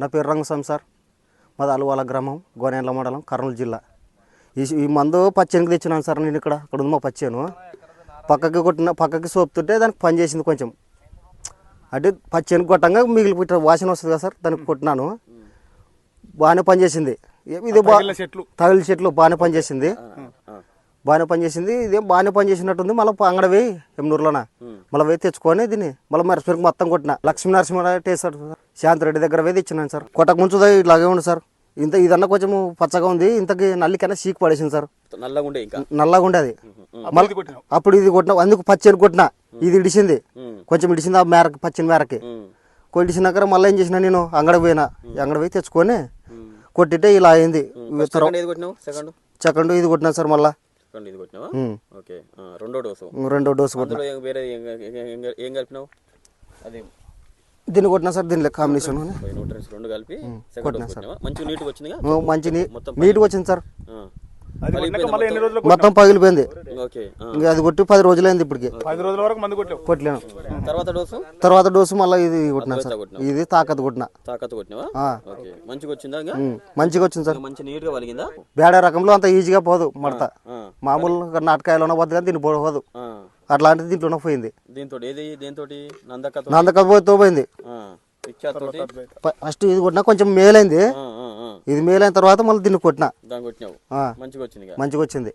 నా పేరు రంగస్వామి సార్. మాది అలువాల గ్రామం గోనేండ్ల మండలం కర్నూలు జిల్లా. ఈ ఈ మందు పచ్చెనికి తెచ్చినాను సార్ నేను ఇక్కడ. అక్కడ ఉంది మా పచ్చేను. పక్కకి కొట్టిన పక్కకి సోపుతుంటే దానికి పని చేసింది కొంచెం. అంటే పచ్చెనికి కొట్టంగా మిగిలిపోయి వాసన వస్తుంది కదా సార్ దానికి కొట్టినాను. బాగానే పనిచేసింది ఇది చెట్లు. తగిలి చెట్లు బాగానే పనిచేసింది బాగానే పనిచేసింది ఇదేం బాగానే పనిచేసినట్టుంది మళ్ళీ అంగడ వేయి ఎమ్నూరులోన. మళ్ళీ వేయి తెచ్చుకొని దీన్ని మళ్ళీ మరసరికి మొత్తం కొట్టిన. లక్ష్మీ నరసింహ సార్. శాంతిరెడ్డి దగ్గర వేయి తెచ్చినాను సార్. కొట్టక ముంచుదా ఇలాగే ఉంది సార్. ఇంత ఇదన్నా కొంచెం పచ్చగా ఉంది ఇంతకి నల్లికైనా సీక్ పడేసింది సార్. నల్లగా ఉండే ఇంకా నల్లగా ఉండేది మళ్ళీ కొట్టినావు? అప్పుడు ఇది కొట్టిన అందుకు పచ్చని కొట్టిన ఇది ఇడిసింది. కొంచెం ఇడిసింది ఆ మేరకి పచ్చని మేరకి. కొట్టినాక మళ్ళీ ఏం చేసిన నేను అంగడ పోయినా. అంగడ పోయి తెచ్చుకొని కొట్టితే ఇలా అయింది. సెకండ్ ఇది కొట్టినా సార్ మళ్ళా. రెండో డోసు. రెండో డోసు కొట్టిన. దీన్ని కొట్టినా సార్ దీనిలో కాంబినేషన్ రెండు కలిపి మంచి నీ- మొత్తం నీట్గా వచ్చింది సార్. మొత్తం. పగిలిపోయింది. ఇంకా అది కొట్టి పది రోజులైంది ఇప్పటికి. పది రోజుల వరకు మందు కొట్టావు కొట్టలేను తర్వాత డోసు? తర్వాత డోసు మళ్ళీ ఇది కొట్టినా సార్. ఇది తాకత్ కొట్టిన. మంచిగా వచ్చిందా మంచిగా వచ్చింది సార్. వలిగిందా బేడ రకంలో అంత ఈజీగా పోదు మడత. మామూలు నాటకాయలోనే పోద్దు కానీ దీన్ని పోదు. ఆ. అట్లాంటిది దీంట్లోనే పోయింది. దీంతో ఏది? దేంతో నందకతో నందక పోతే పోయింది ఫస్ట్ ఇది కొట్టినా కొంచెం మేలైంది. ఇది మేలైన తర్వాత మళ్ళీ దీన్ని కొట్టిన. మంచిగా వచ్చింది. మంచిగా వచ్చింది.